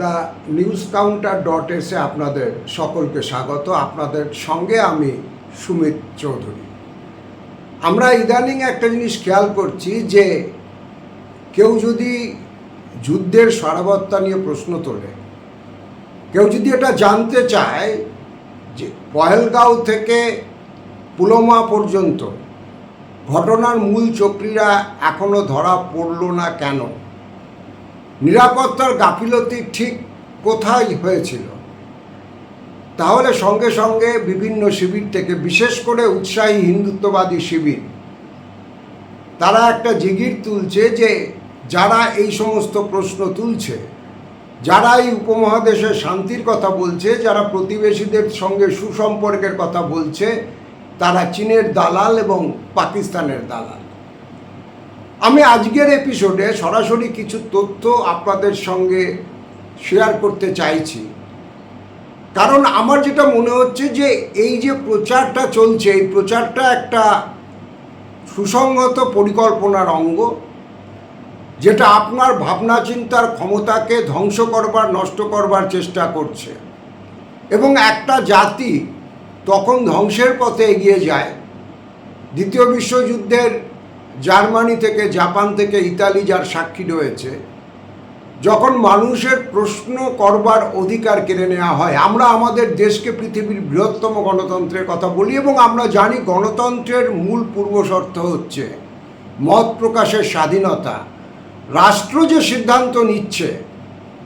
The news counter dot এসে আপনাদের সকলকে স্বাগত। আপনাদের সঙ্গে আমি সুমিত চৌধুরী। আমরা ইদানিং একটা জিনিস খেয়াল করছি যে কেউ যদি যুদ্ধের সারাবত্তা নিয়ে প্রশ্ন তোলে, কেউ যদি এটা জানতে চায় যে পহেলগাঁও থেকে পুলমা পর্যন্ত ঘটনার মূল চক্রীরা এখনও ধরা পড়ল না কেন নিরাপত্তার গাফিলতি ঠিক কোথায় হয়েছিল? তাহলে সঙ্গে সঙ্গে বিভিন্ন শিবির থেকে, বিশেষ করে উৎসাহী হিন্দুত্ববাদী শিবির, তারা একটা জিগির তুলছে যে যারা এই সমস্ত প্রশ্ন তুলছে যারা এই উপমহাদেশে শান্তির কথা বলছে, যারা প্রতিবেশীদের সঙ্গে সুসম্পর্কের কথা বলছে, তারা চীনের দালাল এবং পাকিস্তানের দালাল। আমি আজকের এপিসোডে সরাসরি কিছু তথ্য আপনাদের সঙ্গে শেয়ার করতে চাইছি। কারণ আমার যেটা মনে হচ্ছে যে এই যে প্রচারটা চলছে, এই প্রচারটা একটা সুসংহত পরিকল্পনার অঙ্গ, যেটা আপনার ভাবনা চিন্তার ক্ষমতাকে ধ্বংস করবার, নষ্ট করবার চেষ্টা করছে। এবং একটা জাতি তখন ধ্বংসের পথে এগিয়ে যায়। দ্বিতীয় বিশ্বযুদ্ধের জার্মানি থেকে, জাপান থেকে, ইতালি যার সাক্ষী রয়েছে, যখন মানুষের প্রশ্ন করবার অধিকার কেড়ে নেওয়া হয়, আমরা আমাদের দেশকে পৃথিবীর বৃহত্তম গণতন্ত্রের কথা বলি এবং আমরা জানি গণতন্ত্রের মূল পূর্বশর্ত হচ্ছে মত প্রকাশের স্বাধীনতা। রাষ্ট্র যে সিদ্ধান্ত নিচ্ছে,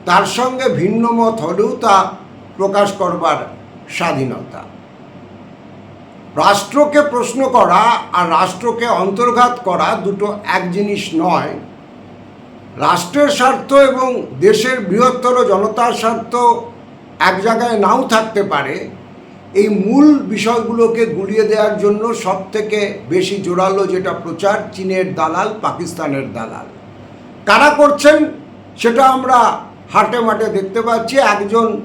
তার সঙ্গে ভিন্ন মত হলেও তা প্রকাশ করবার স্বাধীনতা। রাষ্ট্রকে প্রশ্ন করা আর রাষ্ট্রকে অন্তর্ঘাত করা দুটো এক জিনিস নয়। রাষ্ট্রের স্বার্থ এবং দেশের বৃহত্তর জনতার স্বার্থ এক জায়গায় নাও থাকতে পারে, এই মূল বিষয়গুলোকে গুলিয়ে দেওয়ার জন্য সব থেকে বেশি জোরালো যেটা প্রচার চীনের দালাল, পাকিস্তানের দালাল। কারা করছেন সেটা আমরা হাটে মাঠে দেখতে পাচ্ছি। একজন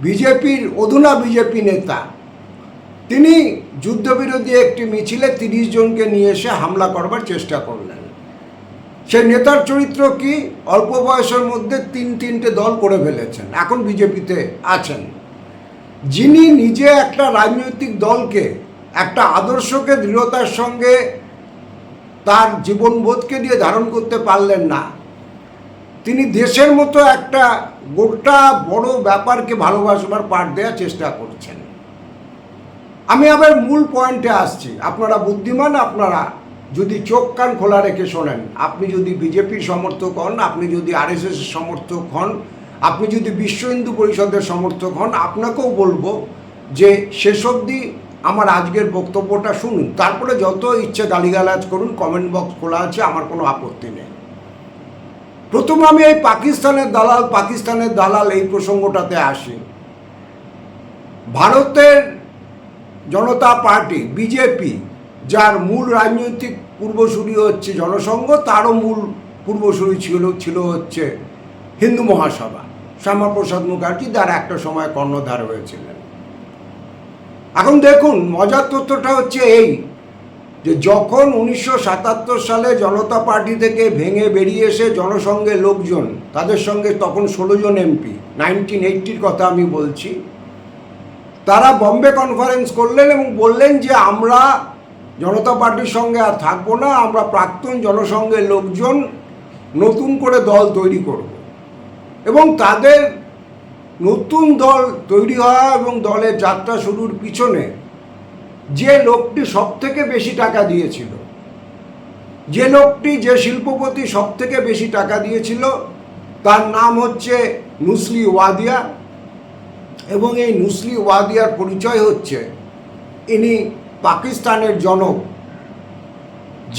বিজেপির, অধুনা বিজেপি নেতা তিনি যুদ্ধবিরোধী একটি মিছিলে তিরিশ জনকে নিয়ে এসে হামলা করবার চেষ্টা করলেন। সেই নেতার চরিত্র কি? অল্প বয়সের মধ্যে তিন তিনটে দল করে ফেলেছেন। এখন বিজেপিতে আছেন। যিনি নিজে একটা রাজনৈতিক দলকে, একটা আদর্শকে দৃঢ়তার সঙ্গে তার জীবনবোধকে দিয়ে ধারণ করতে পারলেন না। তিনি দেশের মতো একটা গোটা বড় ব্যাপারকে ভালোবাসবার পাঠ দেওয়ার চেষ্টা করছেন। আমি আবার মূল পয়েন্টে আসছি। আপনারা বুদ্ধিমান, আপনারা যদি চোখ কান খোলা রেখে শোনেন, আপনি যদি বিজেপির সমর্থক হন, আপনি যদি আরএসএস সমর্থক হন, আপনি যদি বিশ্ব হিন্দু পরিষদের সমর্থক হন, আপনাকেও বলব যে শেষ অবধি আমার আজকের বক্তব্যটা শুনুন। তারপরে যত ইচ্ছে গালিগালাজ করুন কমেন্ট বক্স খোলা আছে, আমার কোনো আপত্তি নেই। প্রথম আমি এই পাকিস্তানের দালাল পাকিস্তানের দালাল এই প্রসঙ্গটাতে আসি। ভারতের জনতা পার্টি, বিজেপি, যার মূল রাজনৈতিক পূর্বসূরি হচ্ছে জনসংঘ, তারও মূল পূর্বসূরি ছিল ছিল হচ্ছে হিন্দু মহাসভা। শ্যামাপ্রসাদ মুখার্জি তার একটা সময় কর্ণধার হয়েছিলেন। এখন দেখুন, মজার তথ্যটা হচ্ছে এই, যে যখন উনিশশো সাতাত্তর সালে জনতা পার্টি থেকে ভেঙে বেরিয়ে এসে জনসংঘের লোকজন, তাদের সঙ্গে তখন ষোলো জন এমপি, নাইনটিন এইটটির কথা আমি বলছি তারা বম্বে কনফারেন্স করলেন এবং বললেন যে আমরা জনতা পার্টির সঙ্গে আর থাকব না, আমরা প্রাক্তন জনসংঘের লোকজন নতুন করে দল তৈরি করব। এবং তাদের নতুন দল তৈরি হওয়া এবং দলের যাত্রা শুরুর পিছনে যে লোকটি সব থেকে বেশি টাকা দিয়েছিল, যে লোকটি, যে শিল্পপতি সব থেকে বেশি টাকা দিয়েছিল, তার নাম হচ্ছে নুসলি ওয়াদিয়া। এবং এই নুসলি ওয়াদিয়ার পরিচয় হচ্ছে ইনি পাকিস্তানের জনক,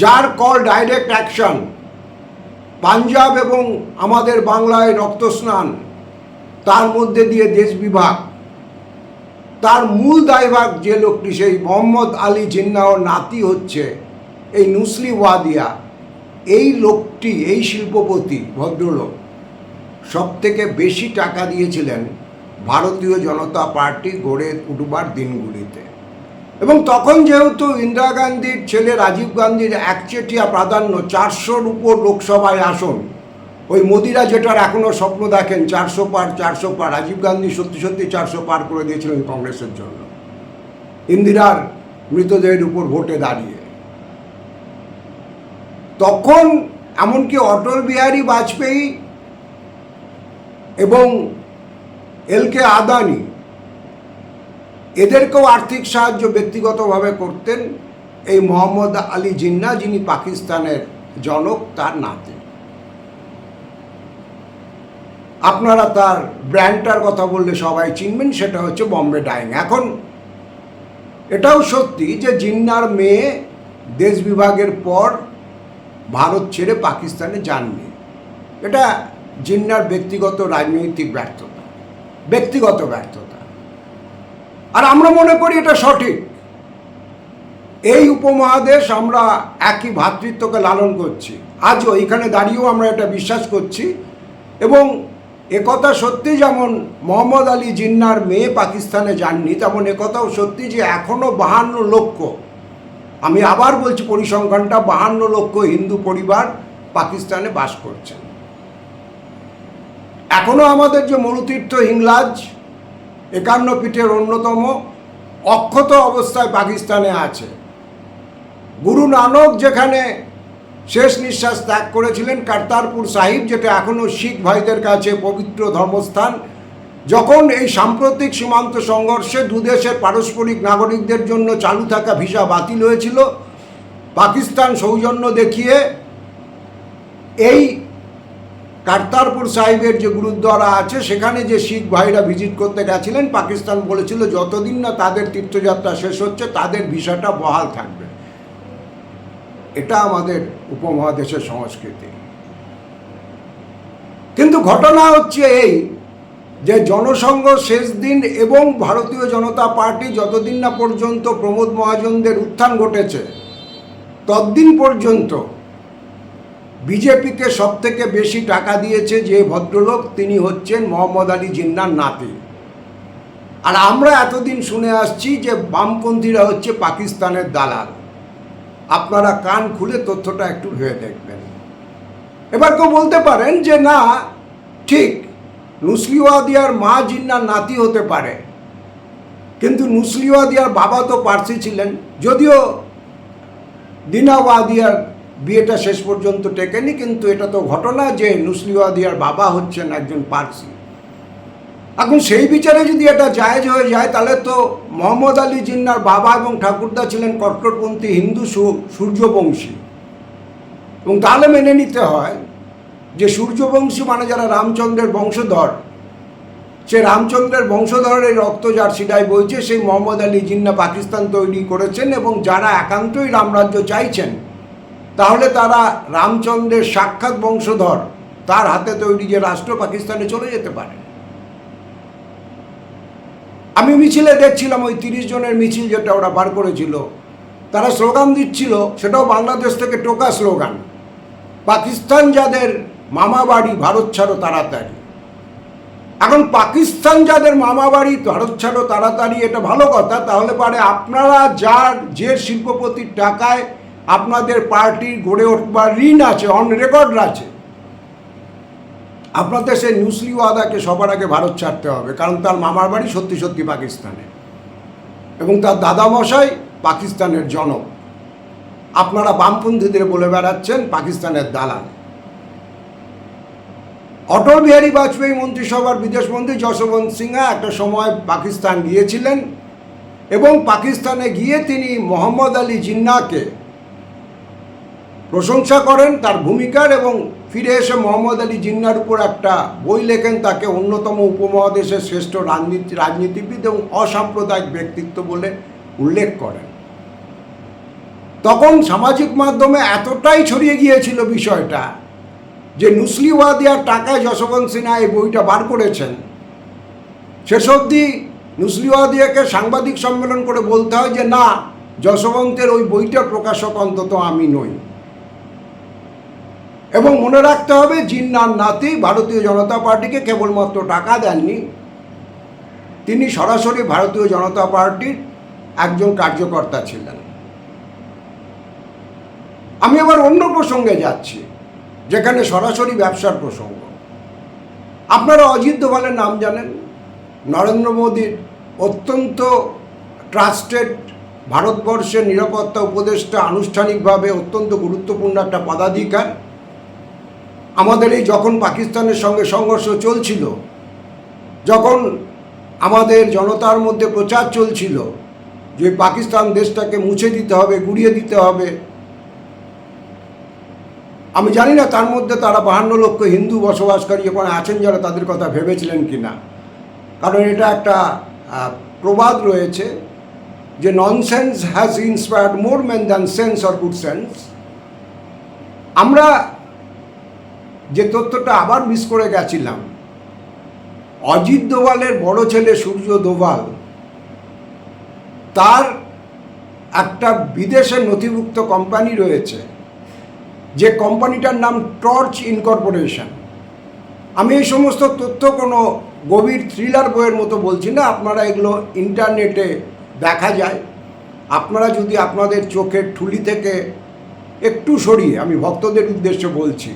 যার কল ডাইরেক্ট অ্যাকশন পাঞ্জাব এবং আমাদের বাংলায় রক্তস্নান, তার মধ্যে দিয়ে দেশ বিভাগ। তার মূল দায়ভাগ যে লোকটি সেই মোহাম্মদ আলী জিন্নাহর নাতি হচ্ছে এই নুসলি ওয়াদিয়া। এই লোকটি, এই শিল্পপতি, ভদ্রলোক সব থেকে বেশি টাকা দিয়েছিলেন ভারতীয় জনতা পার্টি গড়ে উঠবার দিনগুলিতে। এবং তখন যেহেতু ইন্দিরা গান্ধীর ছেলে রাজীব গান্ধীর একচেটিয়া প্রাধান্য চারশোর উপর লোকসভায় আসন, ওই মোদিরা যেটার এখনও স্বপ্ন দেখেন, চারশো পার চারশো পার, রাজীব গান্ধী সত্যি সত্যি চারশো পার করে দিয়েছিলেন কংগ্রেসের জন্য। ইন্দিরার মৃতদেহের উপর ভোটে দাঁড়িয়ে। তখন এমনকি অটল বিহারী বাজপেয়ী এবং এল কে আদানি এদেরকেও আর্থিক সাহায্য ব্যক্তিগতভাবে করতেন এই মোহাম্মদ আলী জিন্না, যিনি পাকিস্তানের জনক, তার নাতি। আপনারা তার ব্র্যান্ডটার কথা বললে সবাই চিনবেন, সেটা হচ্ছে বম্বে ডাইং। এখন এটাও সত্যি যে জিন্নার মেয়ে দেশ বিভাগের পর ভারত ছেড়ে পাকিস্তানে যাননি। এটা জিন্নার ব্যক্তিগত রাজনৈতিক ব্যর্থতা। ব্যক্তিগত ব্যর্থতা। আর আমরা মনে করি এটা সঠিক। এই উপমহাদেশ আমরা একই ভ্রাতৃত্বকে লালন করছি। আজও এখানে দাঁড়িয়েও আমরা এটা বিশ্বাস করছি। এবং একথা সত্যি যেমন মোহাম্মদ আলী জিন্নার মেয়ে পাকিস্তানে যাননি, তেমন একথাও সত্যি যে এখনও বাহান্ন লক্ষ, আমি আবার বলছি পরিসংখ্যানটা, বাহান্ন লক্ষ হিন্দু পরিবার পাকিস্তানে বাস করছেন। এখনও আমাদের যে মরুতীর্থ হিংলাজ, একান্ন পীঠের অন্যতম অক্ষত অবস্থায় পাকিস্তানে আছে। গুরু নানক যেখানে শেষ নিঃশ্বাস ত্যাগ করেছিলেন, কারতারপুর সাহিব, যেটা এখনও শিখ ভাইদের কাছে পবিত্র ধর্মস্থান, যখন এই সাম্প্রতিক সীমান্ত সংঘর্ষে দুদেশের পারস্পরিক নাগরিকদের জন্য চালু থাকা ভিসা বাতিল হয়েছিল, পাকিস্তান সৌজন্য দেখিয়ে এই কারতারপুর সাহিবের যে গুরুদ্বারা আছে, সেখানে যে শিখ ভাইরা ভিজিট করতে গেছিলেন, পাকিস্তান বলেছিল, যতদিন না তাদের তীর্থযাত্রা শেষ হচ্ছে, তাদের ভিসাটা বহাল থাকবে। এটা আমাদের উপমহাদেশের সংস্কৃতি। কিন্তু ঘটনা হচ্ছে এই যে, জনসংঘ শেষ দিন এবং ভারতীয় জনতা পার্টি যতদিন না পর্যন্ত প্রমোদ মহাজনদের উত্থান ঘটেছে, ততদিন পর্যন্ত বিজেপিকে সব থেকে বেশি টাকা দিয়েছে যে ভদ্রলোক, তিনি হচ্ছেন মোহাম্মদ আলী জিন্নার নাতি। আর আমরা এতদিন শুনে আসছি যে বামপন্থীরা হচ্ছে পাকিস্তানের দালাল। আপনারা কান খুলে তথ্যটা একটু ভেবে দেখবেন। এবার কেউ বলতে পারেন যে না, ঠিক নুসলিওয়াদিয়ার মা জিন্নার নাতি হতে পারে। কিন্তু নুসলিওয়াদিয়ার বাবা তো পার্সি ছিলেন। যদিও দিনাওয়াদিয়ার বিয়েটা শেষ পর্যন্ত টেকেনি, কিন্তু এটা তো ঘটনা যে নুসলিওয়াদিয়ার বাবা হচ্ছেন একজন পার্সি। এখন সেই বিচারে যদি এটা জায়েজ হয়ে যায়, তাহলে তো মোহাম্মদ আলী জিন্নার বাবা এবং ঠাকুরদা ছিলেন কট্টরপন্থী হিন্দু সূর্যবংশী। এবং তাহলে মেনে নিতে হয় যে সূর্যবংশী মানে যারা রামচন্দ্রের বংশধর, সে রামচন্দ্রের বংশধরের রক্ত যার সিডাই বইছে, সেই মোহাম্মদ আলী জিন্না পাকিস্তান তৈরি করেছেন এবং যারা একান্তই রামরাজ্য চাইছেন তাহলে তারা রামচন্দ্রের সাক্ষাৎ বংশধর, তার হাতে তৈরি যে রাষ্ট্র পাকিস্তানে চলে যেতে পারে। আমি মিছিলে দেখছিলাম, ওই তিরিশ জনের মিছিল যেটা ওরা বার করেছিল, তারা স্লোগান দিচ্ছিল, সেটাও বাংলাদেশ থেকে টোকা স্লোগান, পাকিস্তান যাদের মামা বাড়ি ভারত ছাড়ো তাড়াতাড়ি। এখন পাকিস্তান যাদের মামা বাড়ি ভারত ছাড়ো তাড়াতাড়ি, এটা ভালো কথা, তাহলে পারে আপনারা যার যে শিল্পপতির টাকায় আপনাদের পার্টির গড়ে উঠবার ঋণ আছে অন রেকর্ড আছে। আপনাদের সেই নুসলি ওয়াদাকে সবার আগে ভারত ছাড়তে হবে, কারণ তার মামার বাড়ি সত্যি সত্যি পাকিস্তানে। এবং তার দাদামশাই পাকিস্তানের জনক। আপনারা বামপন্থীদের বলে বেড়াচ্ছেন, পাকিস্তানের দালাল। অটল বিহারী বাজপেয়ী মন্ত্রিসভার বিদেশমন্ত্রী যশবন্ত সিংহা একটা সময় পাকিস্তান গিয়েছিলেন এবং পাকিস্তানে গিয়ে তিনি মোহাম্মদ আলী জিন্নাকে প্রশংসা করেন তার ভূমিকার এবং ফিরে এসে মোহাম্মদ আলী জিন্নার উপর একটা বই লেখেন তাকে অন্যতম উপমহাদেশের শ্রেষ্ঠ রাজনীতি রাজনীতিবিদ এবং অসাম্প্রদায়িক ব্যক্তিত্ব বলে উল্লেখ করেন। তখন সামাজিক মাধ্যমে এতটাই ছড়িয়ে গিয়েছিল বিষয়টা যে নুসলিওয়াদিয়ার টাকায় যশবন্ত সিনহা এই বইটা বার করেছেন। শেষ অবধি নুসলিওয়াদিয়াকে সাংবাদিক সম্মেলন করে বলতে হয় যে, না, যশবন্তের ওই বইটা প্রকাশক অন্তত আমি নই। এবং মনে রাখতে হবে জিন্নার নাতি ভারতীয় জনতা পার্টিকে কেবলমাত্র টাকা দেননি। তিনি সরাসরি ভারতীয় জনতা পার্টির একজন কার্যকর্তা ছিলেন। আমি আবার অন্য প্রসঙ্গে যাচ্ছি, যেখানে সরাসরি ব্যবসার প্রসঙ্গ। আপনারা অজিত দোভালের নাম জানেন। নরেন্দ্র মোদীর অত্যন্ত ট্রাস্টেড ভারতবর্ষের নিরাপত্তা উপদেষ্টা আনুষ্ঠানিকভাবে অত্যন্ত গুরুত্বপূর্ণ একটা পদাধিকার। আমাদের এই যখন পাকিস্তানের সঙ্গে সংঘর্ষ চলছিল, যখন আমাদের জনতার মধ্যে প্রচার চলছিল যে পাকিস্তান দেশটাকে মুছে দিতে হবে, গুড়িয়ে দিতে হবে, আমি জানি না তার মধ্যে তারা বাহান্ন লক্ষ হিন্দু বসবাসকারী ওখানে আছেন যারা তাদের কথা ভেবেছিলেন কি না। কারণ এটা একটা প্রবাদ রয়েছে যে nonsense has inspired more man than sense or good sense আমরা যে তথ্যটা আবার মিস করে গেছিলাম। অজিত দোভালের বড় ছেলে সূর্য দোভাল, তার একটা বিদেশে নথিভুক্ত কোম্পানি রয়েছে, যে কোম্পানিটার নাম টর্চ ইনকর্পোরেশন আমি এই সমস্ত তথ্য কোনো গভীর থ্রিলার বইয়ের মতো বলছি না, আপনারা এগুলো ইন্টারনেটে দেখা যায়। আপনারা যদি আপনাদের চোখের ঠুলি থেকে একটু সরিয়ে, আমি ভক্তদের উদ্দেশ্যে বলছি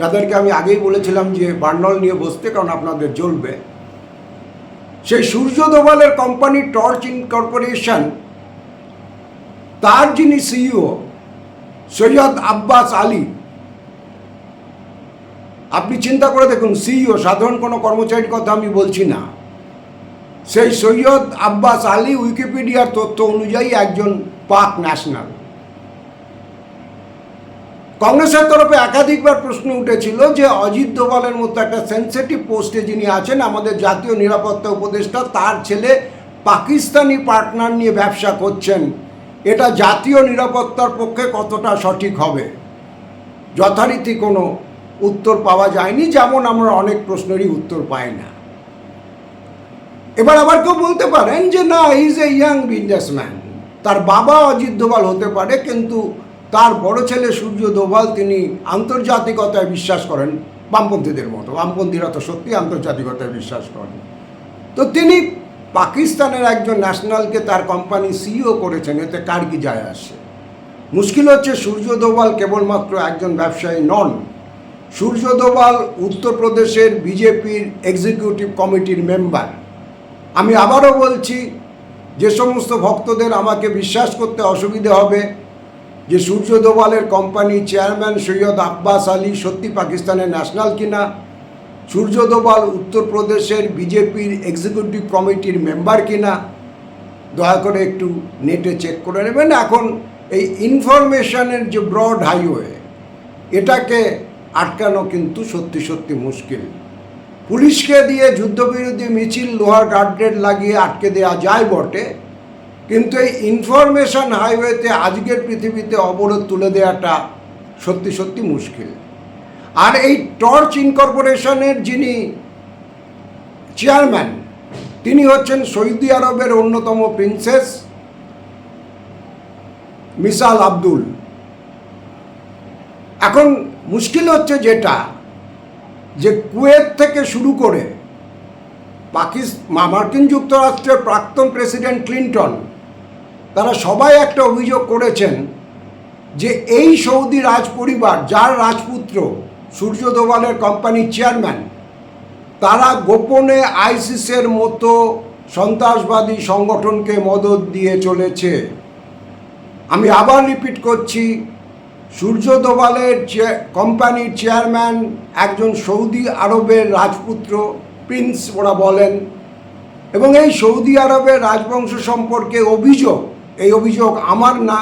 যাদেরকে আমি আগেই বলেছিলাম যে বার্নল নিয়ে বসতে, কারণ আপনাদের জ্বলবে। সেই সূর্য দোভালের কোম্পানি টর্চ ইনকর্পোরেশন, তার যিনি সিইও, সৈয়দ আব্বাস আলী, আপনি চিন্তা করে দেখুন, সিইও, সাধারণ কোনো কর্মচারীর কথা আমি বলছি না। সেই সৈয়দ আব্বাস আলী উইকিপিডিয়ার তথ্য অনুযায়ী একজন পাক ন্যাশনাল। কংগ্রেসের তরফে একাধিকবার প্রশ্ন উঠেছিল যে অজিত দোভালের মতো একটা সেন্সিটিভ পোস্টে যিনি আছেন, আমাদের জাতীয় নিরাপত্তা উপদেষ্টা, তার ছেলে পাকিস্তানি পার্টনার নিয়ে ব্যবসা করছেন। এটা জাতীয় নিরাপত্তার পক্ষে কতটা সঠিক হবে? যথারীতি কোনো উত্তর পাওয়া যায়নি, যেমন আমরা অনেক প্রশ্নেরই উত্তর পাই না। এবার আবার কেউ বলতে পারেন যে না ইজ এ ইয়াং বিজনেসম্যান তার বাবা অজিত দোভাল হতে পারে, কিন্তু তার বড় ছেলে সূর্য দোভাল তিনি আন্তর্জাতিকতায় বিশ্বাস করেন, বামপন্থীদের মতো। বামপন্থীরা তো সত্যি আন্তর্জাতিকতায় বিশ্বাস করেন। তো তিনি পাকিস্তানের একজন ন্যাশনালকে তার কোম্পানি সিইও করেছেন, এতে কার কি যায় আসে? মুশকিল হচ্ছে সূর্য দোভাল কেবলমাত্র একজন ব্যবসায়ী নন। সূর্য দোভাল উত্তরপ্রদেশের বিজেপির এক্সিকিউটিভ কমিটির মেম্বার আমি আবারও বলছি, যে সমস্ত ভক্তদের আমাকে বিশ্বাস করতে অসুবিধে হবে যে সূর্য দোভালের কোম্পানি চেয়ারম্যান সৈয়দ আব্বাস আলী সত্যি পাকিস্তানের ন্যাশনাল কিনা সূর্য দোভাল উত্তরপ্রদেশের বিজেপির এক্সিকিউটিভ কমিটির মেম্বার কিনা, দয়া করে একটু নেটে চেক করে নেবেন। এখন এই ইনফরমেশনের যে ব্রড হাইওয়ে এটাকে আটকানো কিন্তু সত্যি সত্যি মুশকিল। পুলিশকে দিয়ে যুদ্ধবিরোধী মিছিল, লোহার গার্ডরেড লাগিয়ে আটকে দেওয়া যায় বটে। কিন্তু এই ইনফরমেশন হাইওয়েতে আজকের পৃথিবীতে অবরোধ তুলে দেওয়াটা সত্যি সত্যি মুশকিল। আর এই টর্চ ইনকর্পোরেশনের যিনি চেয়ারম্যান তিনি হচ্ছেন সৌদি আরবের অন্যতম প্রিন্সেস মিসাল আব্দুল। এখন মুশকিল হচ্ছে যেটা, যে কুয়েত থেকে শুরু করে পাকিস্তান, মার্কিন যুক্তরাষ্ট্রের প্রাক্তন প্রেসিডেন্ট ক্লিন্টন তারা সবাই একটা অভিযোগ করেছেন যে এই সৌদি রাজ পরিবার যার রাজপুত্র সূর্য দোভালের কোম্পানির চেয়ারম্যান তারা গোপনে আইসিসের মতো সন্ত্রাসবাদী সংগঠনকে মদত দিয়ে চলেছে। আমি আবার রিপিট করছি, সূর্য দোভালের চে- কোম্পানির চেয়ারম্যান একজন সৌদি আরবের রাজপুত্র, প্রিন্স ওরা বলেন, এবং এই সৌদি আরবের রাজবংশ সম্পর্কে অভিযোগ এই অভিযোগ আমার না।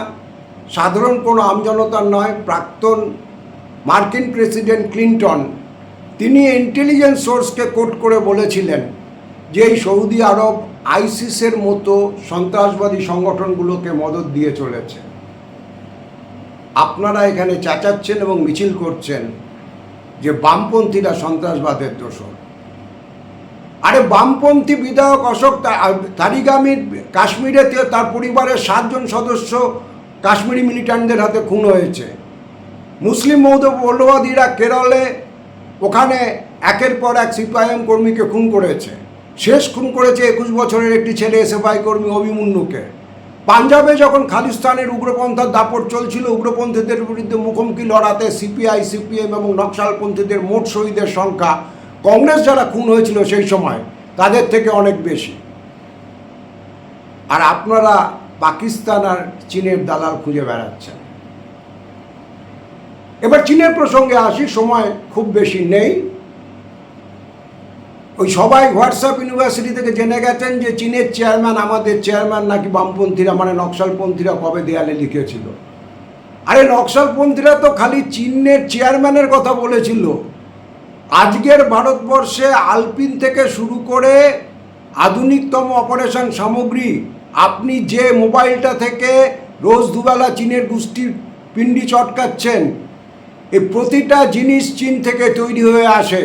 সাধারণ কোনো আমজনতার নয়, প্রাক্তন মার্কিন প্রেসিডেন্ট ক্লিন্টন। তিনি ইন্টেলিজেন্স সোর্সকে কোট করে বলেছিলেন যে এই সৌদি আরব আইসিসের মতো সন্ত্রাসবাদী সংগঠনগুলোকে মদত দিয়ে চলেছে। আপনারা এখানে চেঁচাচ্ছেন এবং মিছিল করছেন যে বামপন্থীরা সন্ত্রাসবাদের দোষর। আরে বামপন্থী বিধায়ক অশোক তারিগামীর কাশ্মীরে তার পরিবারের সাতজন সদস্য কাশ্মীরি মিলিট্যান্টদের হাতে খুন হয়েছে। মুসলিম মৌলবাদীরা কেরলে ওখানে একের পর এক সিপিআইএম কর্মীকে খুন করেছে। শেষ খুন করেছে একুশ বছরের একটি ছেলে এসএফআই কর্মী অভিমন্যুকে পাঞ্জাবে যখন খালিস্তানের উগ্রপন্থার দাপট চলছিল, উগ্রপন্থীদের বিরুদ্ধে মুখোমুখি লড়াতে সিপিআই, সিপিএম এবং নকশালপন্থীদের মোট শহীদের সংখ্যা কংগ্রেস যারা খুন হয়েছিল সেই সময়, তাদের থেকে অনেক বেশি। আর আপনারা পাকিস্তান আর চীনের দালাল খুঁজে বেড়াচ্ছেন। এবার চীনের প্রসঙ্গে আসি, সময় খুব বেশি নেই। ওই সবাই হোয়াটসঅ্যাপ ইউনিভার্সিটি থেকে জেনে গেছেন যে চীনের চেয়ারম্যান, আমাদের চেয়ারম্যান নাকি বামপন্থীরা মানে নকশালপন্থীরা কবে দেয়ালে লিখেছিল। আরে নকশালপন্থীরা তো খালি চীনের চেয়ারম্যানের কথা বলেছিল। আজকের ভারতবর্ষে আলপিন থেকে শুরু করে আধুনিকতম অপারেশন সামগ্রী, আপনি যে মোবাইলটা থেকে রোজ দুবেলা চীনের গোষ্ঠীর পিণ্ডি চটকাচ্ছেন এই প্রতিটা জিনিস চীন থেকে তৈরি হয়ে আসে।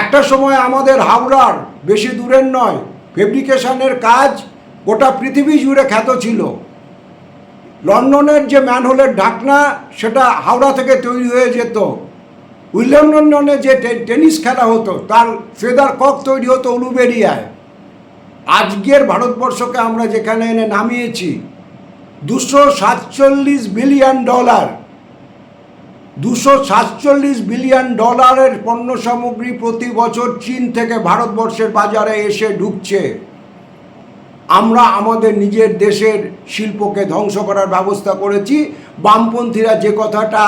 একটা সময় আমাদের হাওড়ার বেশি দূরের নয়, ফেব্রিকেশনের কাজ গোটা পৃথিবী জুড়ে খ্যাত ছিল। লন্ডনের যে ম্যানহোলের ঢাকনা, সেটা হাওড়া থেকে তৈরি হয়ে যেত। উইলিয়াম লন্ডনে যে টেনিস খেলা হতো, তার ফেদার কক তৈরি হতো উলুবেরিয়ায়। আজকের ভারতবর্ষকে আমরা যেখানে এনে নামিয়েছি, দুশো সাতচল্লিশ বিলিয়ন ডলার। দুশো সাতচল্লিশ বিলিয়ন ডলারের পণ্য সামগ্রী প্রতি বছর চীন থেকে ভারতবর্ষের বাজারে এসে ঢুকছে। আমরা আমাদের নিজের দেশের শিল্পকে ধ্বংস করার ব্যবস্থা করেছি। বামপন্থীরা যে কথাটা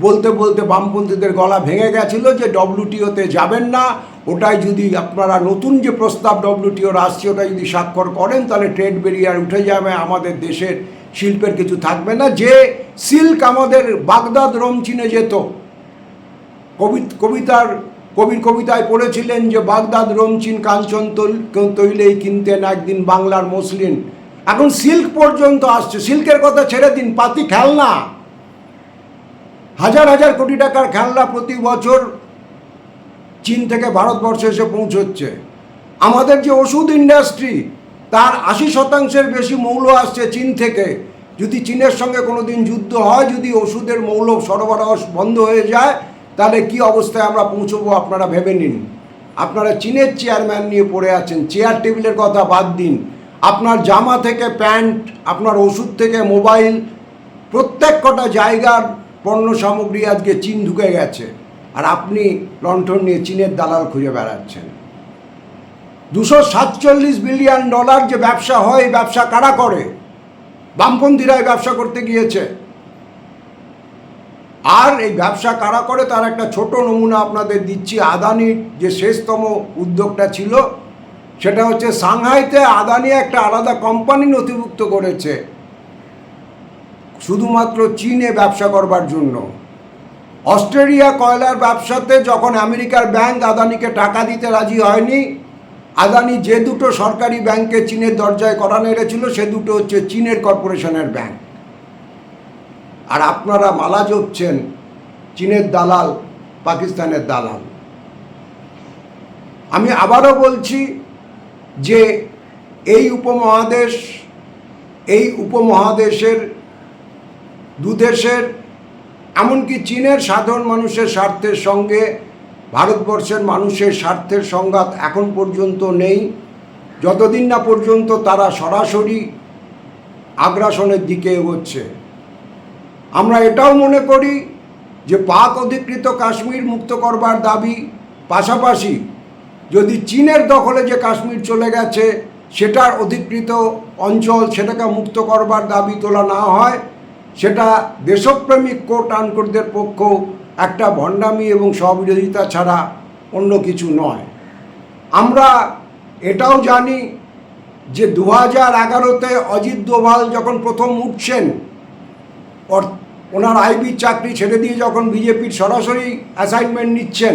বলতে বলতে বামপন্থীদের গলা ভেঙে গেছিল যে ডব্লিউটিওতে যাবেন না। ওটাই যদি আপনারা নতুন যে প্রস্তাব ডব্লিউটিওর আসছে ওটা যদি স্বাক্ষর করেন, তাহলে ট্রেড বেরিয়ার উঠে যাবে। আমাদের দেশের শিল্পের কিছু থাকবে না। যে সিল্ক আমাদের বাগদাদ রোম যেত। কবি- কবিতার, কবির কবিতায় পড়েছিলেন যে বাগদাদ রমচিন কাঞ্চন তৈল- তৈলেই কিনতেন একদিন বাংলার মসলিন। এখন সিল্ক পর্যন্ত আসছে। সিল্কের কথা ছেড়ে দিন, পাতি খেলনা। হাজার হাজার কোটি টাকার খেলনা প্রতি বছর চীন থেকে ভারতবর্ষে এসে পৌঁছচ্ছে। আমাদের যে ওষুধ ইন্ডাস্ট্রি তার আশি শতাংশের বেশি মৌল আসছে চীন থেকে। যদি চীনের সঙ্গে কোনো দিন যুদ্ধ হয়, যদি ওষুধের মৌল সরবরাহ বন্ধ হয়ে যায়, তাহলে কি অবস্থায় আমরা পৌঁছবো আপনারা ভেবে নিন। আপনারা চীনের চেয়ারম্যান নিয়ে পড়ে আছেন চেয়ার টেবিলের কথা বাদ দিন। আপনার জামা থেকে প্যান্ট, আপনার ওষুধ থেকে মোবাইল, প্রত্যেক কটা জায়গার পণ্য সামগ্রী আজকে চীন ঢুকে গেছে আর আপনি লণ্ঠন নিয়ে চীনের দালাল খুঁজে বেড়াচ্ছেন। দুশো সাতচল্লিশ বিলিয়ন ডলার যে ব্যবসা হয় ব্যবসা কারা করে? বামপন্থীরা ব্যবসা করতে গিয়েছে। আর এই ব্যবসা কারা করে তার একটা ছোট নমুনা আপনাদের দিচ্ছি। আদানির যে শেষতম উদ্যোগটা ছিল, সেটা হচ্ছে সাংহাইতে আদানি একটা আলাদা কোম্পানি নথিভুক্ত করেছে। শুধুমাত্র চীনে ব্যবসা করবার জন্য। অস্ট্রেলিয়া কয়লার ব্যবসাতে যখন আমেরিকার ব্যাংক আদানিকে টাকা দিতে রাজি হয়নি, আদানি যে দুটো সরকারি ব্যাংকে চীনের দরজায় করা নেড়েছিল সে দুটো হচ্ছে চীনের কর্পোরেশনের ব্যাংক। আর আপনারা মালা জপছেন, চীনের দালাল, পাকিস্তানের দালাল। আমি আবারও বলছি যে এই উপমহাদেশ, এই উপমহাদেশের দুদেশের এমনকি চীনের সাধারণ মানুষের স্বার্থের সঙ্গে, ভারতবর্ষের মানুষের স্বার্থের সংঘাত এখন পর্যন্ত নেই। যতদিন না পর্যন্ত তারা সরাসরি আগ্রাসনের দিকে এগোচ্ছে। আমরা এটাও মনে করি যে পাক অধিকৃত কাশ্মীর মুক্ত করবার দাবি। পাশাপাশি যদি চীনের দখলে যে কাশ্মীর চলে গেছে, সেটার অধিকৃত অঞ্চল সেটাকে মুক্ত করবার দাবি তোলা না হয় সেটা দেশপ্রেমিক কোর্ট আনকোটদের পক্ষ একটা ভণ্ডামি এবং সহবিরোধিতা ছাড়া অন্য কিছু নয়। আমরা এটাও জানি যে দু হাজার এগারোতে অজিত দোভাল যখন প্রথম উঠছেন ওনার আইবি চাকরি ছেড়ে দিয়ে যখন বিজেপির সরাসরি অ্যাসাইনমেন্ট নিচ্ছেন,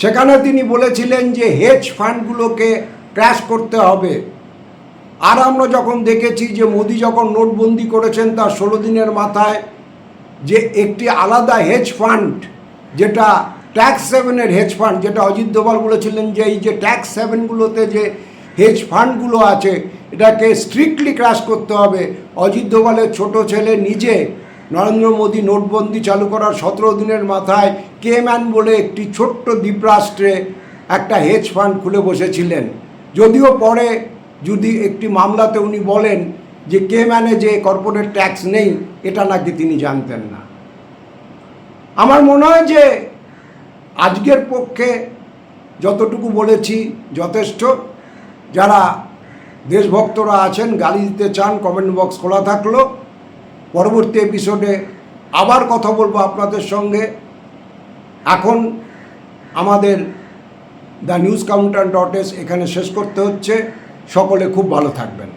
সেখানে তিনি বলেছিলেন যে হেজ ফান্ডগুলোকে ক্র্যাশ করতে হবে। আর আমরা যখন দেখেছি যে মোদি যখন নোটবন্দি করেছেন তার ষোলো দিনের মাথায় যে একটি আলাদা হেজ ফান্ড যেটা ট্যাক্স সেভেনের হেজ ফান্ড যেটা অজিত দোভাল বলেছিলেন যে এই যে ট্যাক্স সেভেনগুলোতে যে হেজ ফান্ডগুলো আছে, এটাকে স্ট্রিক্টলি ক্রাশ করতে হবে। অজিত দোভালের ছোট ছেলে নিজে নরেন্দ্র মোদী নোটবন্দি চালু করার সতেরো দিনের মাথায় কেম্যান বলে একটি ছোট্ট দ্বীপরাষ্ট্রে একটা হেজ ফান্ড খুলে বসেছিলেন। যদিও পরে যদি একটি মামলাতে উনি বলেন যে কে মানে যে কর্পোরেট ট্যাক্স নেই, এটা নাকি তিনি জানতেন না। আমার মনে হয় যে আজকের পক্ষে যতটুকু বলেছি যথেষ্ট। যারা দেশভক্তরা আছেন, গালি দিতে চান কমেন্ট বক্স খোলা থাকল। পরবর্তী এপিসোডে আবার কথা বলব আপনাদের সঙ্গে। এখন আমাদের the news counter dot S এখানে শেষ করতে হচ্ছে। সকলে খুব ভালো থাকবেন।